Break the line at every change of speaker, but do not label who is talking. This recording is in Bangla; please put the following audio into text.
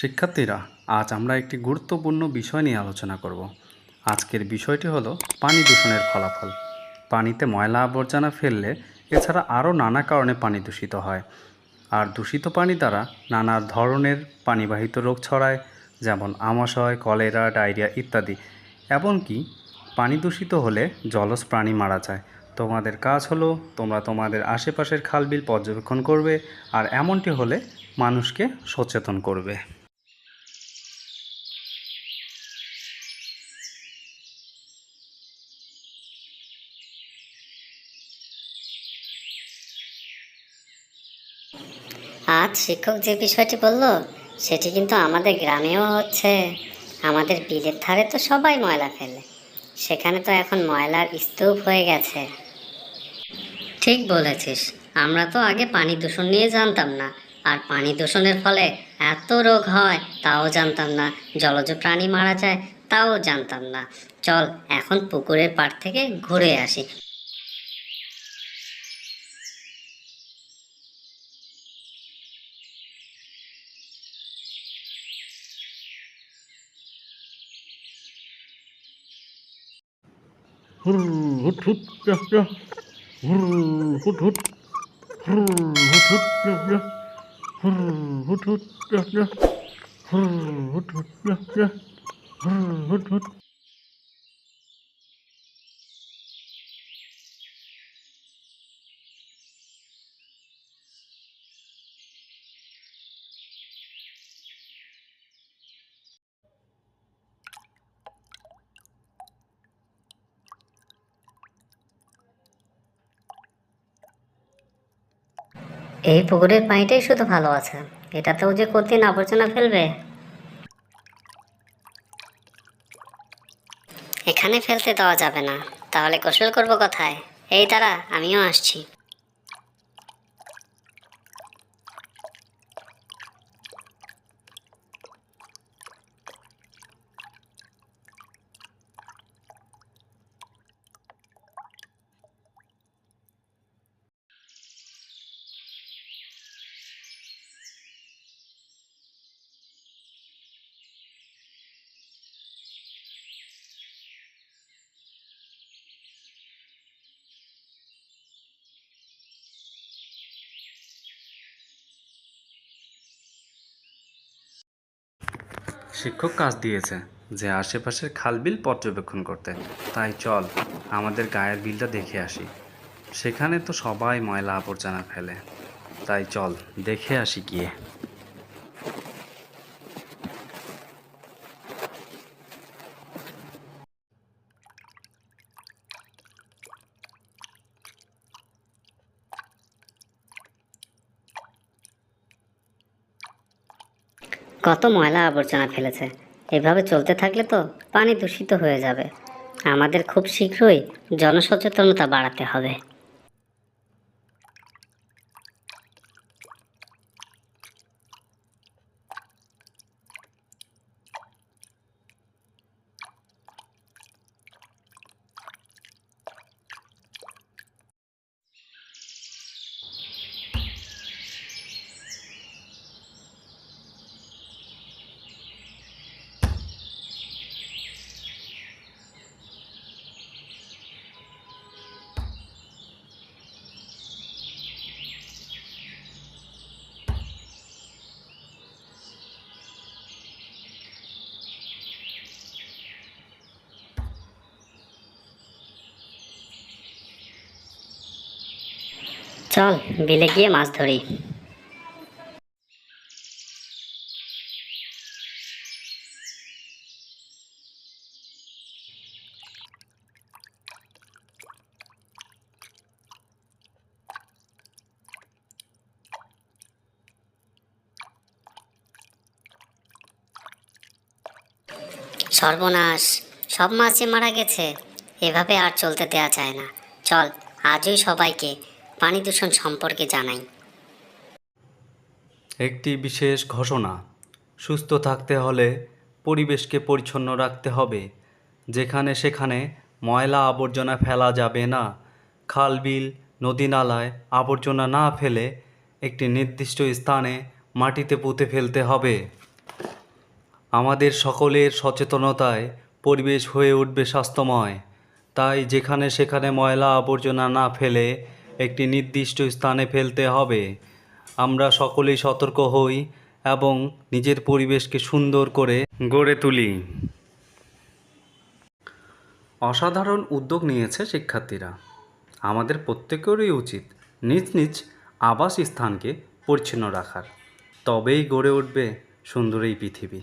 শিক্ষার্থীরা, আজ আমরা একটি গুরুত্বপূর্ণ বিষয় নিয়ে আলোচনা করব। আজকের বিষয়টি হলো পানি দূষণের ফলাফল। পানিতে ময়লা আবর্জনা ফেললে এছাড়া আরও নানা কারণে পানি দূষিত হয়। আর দূষিত পানি দ্বারা নানা ধরনের পানিবাহিত রোগ ছড়ায়, যেমন আমাশয়, কলেরা, ডায়রিয়া ইত্যাদি। এমনকি পানি দূষিত হলে জলজ প্রাণী মারা যায়। তোমাদের কাজ হলো তোমরা তোমাদের আশেপাশের খালবিল পর্যবেক্ষণ করবে আর এমনটি হলে মানুষকে সচেতন করবে।
আজ শিক্ষক যে বিষয়টি বলল, সেটি কিন্তু আমাদের গ্রামেও হচ্ছে। আমাদের বিলের ধারে তো সবাই ময়লা ফেলে। সেখানে তো এখন ময়লার স্তূপ হয়ে গেছে। ঠিক বলেছিস। আমরা তো আগে পানি দূষণ নিয়ে জানতাম না। আর পানি দূষণের ফলে এত রোগ হয়, তাও জানতাম না। জলজ প্রাণী মারা যায়, তাও জানতাম না। চল, এখন পুকুরের পাড় থেকে ঘুরে আসি।
हुट हुट क्या क्या हुट हुट। हुट हुट क्या क्या हुट हुट क्या क्या हुट हुट क्या क्या हुट हुट।
এই পুকুরের পানিটাই শুধু ভালো আছে। এটাতেও যে কতদিন আবর্জনা ফেলবে। এখানে ফেলতে দেওয়া যাবে না। তাহলে গোসল করব কোথায়? এই তারা আমিও আসছি।
শিক্ষক কাজ দিয়েছে যে আশেপাশের খালবিল পর্যবেক্ষণ করতে। তাই চল, আমাদের গায়ের বিলটা দেখে আসি। সেখানে তো সবাই ময়লা আবর্জনা ফেলে। তাই চল, দেখে আসি গিয়ে।
কত ময়লা আবর্জনা ফেলেছে। এভাবে চলতে থাকলে তো পানি দূষিত হয়ে যাবে। আমাদের খুব শীঘ্রই জনসচেতনতা বাড়াতে হবে। চল, বিলে গিয়ে মাছ ধরি। সর্বনাশ, সব মাছ যে মারা গেছে। এভাবে আর চলতে দেওয়া যায় না। চল, আজই সবাইকে পানি দূষণ সম্পর্কে জানাই।
একটি বিশেষ ঘোষণা, সুস্থ থাকতে হলে পরিবেশকে পরিচ্ছন্ন রাখতে হবে। যেখানে সেখানে ময়লা আবর্জনা ফেলা যাবে না। খালবিল নদী নালায় আবর্জনা না ফেলে একটি নির্দিষ্ট স্থানে মাটিতে পুঁতে ফেলতে হবে। আমাদের সকলের সচেতনতায় পরিবেশ হয়ে উঠবে স্বাস্থ্যময়। তাই যেখানে সেখানে ময়লা আবর্জনা না ফেলে একটি নির্দিষ্ট স্থানে ফেলতে হবে। আমরা সকলেই সতর্ক হই এবং নিজের পরিবেশকে সুন্দর করে গড়ে তুলি। অসাধারণ উদ্যোগ নিয়েছে শিক্ষার্থীরা। আমাদের প্রত্যেকেরই উচিত নিজ নিজ আবাস স্থানকে পরিচ্ছন্ন রাখার। তবেই গড়ে উঠবে সুন্দর এই পৃথিবী।